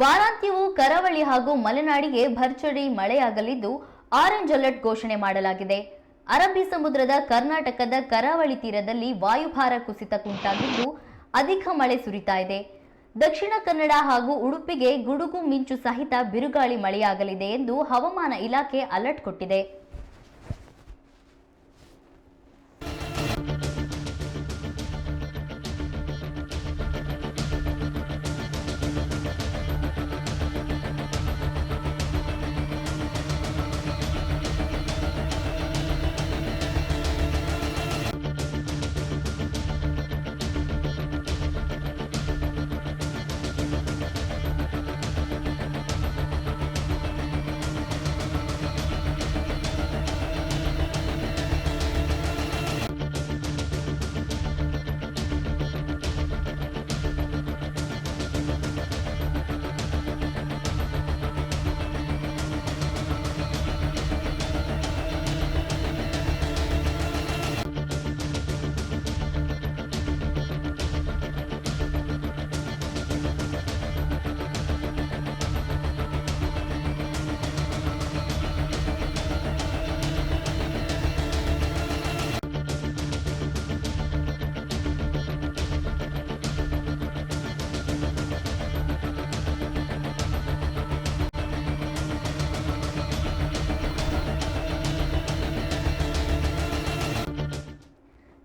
ವಾರಾಂತ್ಯವು ಕರಾವಳಿ ಹಾಗೂ ಮಲೆನಾಡಿಗೆ ಭರ್ಜರಿ ಮಳೆಯಾಗಲಿದ್ದು ಆರೆಂಜ್ ಅಲರ್ಟ್ ಘೋಷಣೆ ಮಾಡಲಾಗಿದೆ. ಅರಬ್ಬಿ ಸಮುದ್ರದ ಕರ್ನಾಟಕದ ಕರಾವಳಿ ತೀರದಲ್ಲಿ ವಾಯುಭಾರ ಕುಸಿತಕ್ಕುಂಟಾಗಿದ್ದು ಅಧಿಕ ಮಳೆ ಸುರಿತಾ ಇದೆ. ದಕ್ಷಿಣ ಕನ್ನಡ ಹಾಗೂ ಉಡುಪಿಗೆ ಗುಡುಗು ಮಿಂಚು ಸಹಿತ ಬಿರುಗಾಳಿ ಮಳೆಯಾಗಲಿದೆ ಎಂದು ಹವಾಮಾನ ಇಲಾಖೆ ಅಲರ್ಟ್ ಕೊಟ್ಟಿದೆ.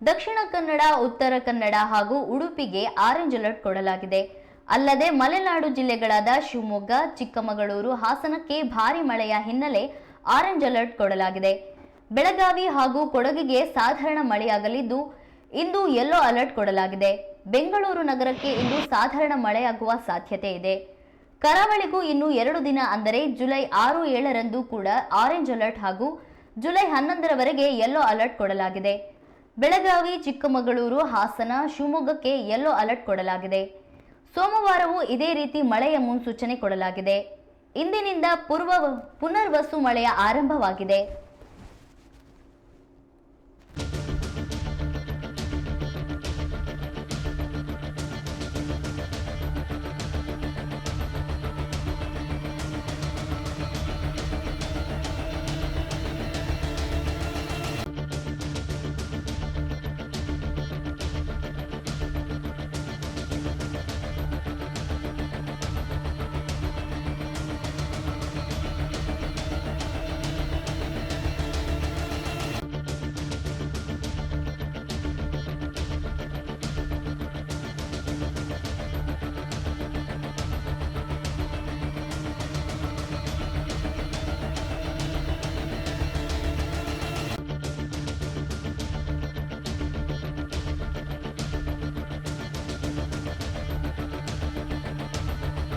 ದಕ್ಷಿಣ ಕನ್ನಡ, ಉತ್ತರ ಕನ್ನಡ ಹಾಗೂ ಉಡುಪಿಗೆ ಆರೆಂಜ್ ಅಲರ್ಟ್ ಕೊಡಲಾಗಿದೆ. ಅಲ್ಲದೆ ಮಲೆನಾಡು ಜಿಲ್ಲೆಗಳಾದ ಶಿವಮೊಗ್ಗ, ಚಿಕ್ಕಮಗಳೂರು, ಹಾಸನಕ್ಕೆ ಭಾರಿ ಮಳೆಯ ಹಿನ್ನೆಲೆ ಆರೆಂಜ್ ಅಲರ್ಟ್ ಕೊಡಲಾಗಿದೆ. ಬೆಳಗಾವಿ ಹಾಗೂ ಕೊಡಗಿಗೆ ಸಾಧಾರಣ ಮಳೆಯಾಗಲಿದ್ದು, ಇಂದು ಯೆಲ್ಲೋ ಅಲರ್ಟ್ ಕೊಡಲಾಗಿದೆ. ಬೆಂಗಳೂರು ನಗರಕ್ಕೆ ಇಂದು ಸಾಧಾರಣ ಮಳೆಯಾಗುವ ಸಾಧ್ಯತೆ ಇದೆ. ಕರಾವಳಿಗೂ ಇನ್ನು ಎರಡು ದಿನ ಅಂದರೆ ಜುಲೈ ಆರು, ಏಳರಂದು ಕೂಡ ಆರೆಂಜ್ ಅಲರ್ಟ್ ಹಾಗೂ ಜುಲೈ ಹನ್ನೊಂದರವರೆಗೆ ಯೆಲ್ಲೋ ಅಲರ್ಟ್ ಕೊಡಲಾಗಿದೆ. ಬೆಳಗಾವಿ, ಚಿಕ್ಕಮಗಳೂರು, ಹಾಸನ, ಶಿವಮೊಗ್ಗಕ್ಕೆ ಯೆಲ್ಲೋ ಅಲರ್ಟ್ ಕೊಡಲಾಗಿದೆ. ಸೋಮವಾರವೂ ಇದೇ ರೀತಿ ಮಳೆಯ ಮುನ್ಸೂಚನೆ ಕೊಡಲಾಗಿದೆ. ಇಂದಿನಿಂದ ಪೂರ್ವ, ಪುನರ್ವಸು ಮಳೆಯ ಆರಂಭವಾಗಿದೆ.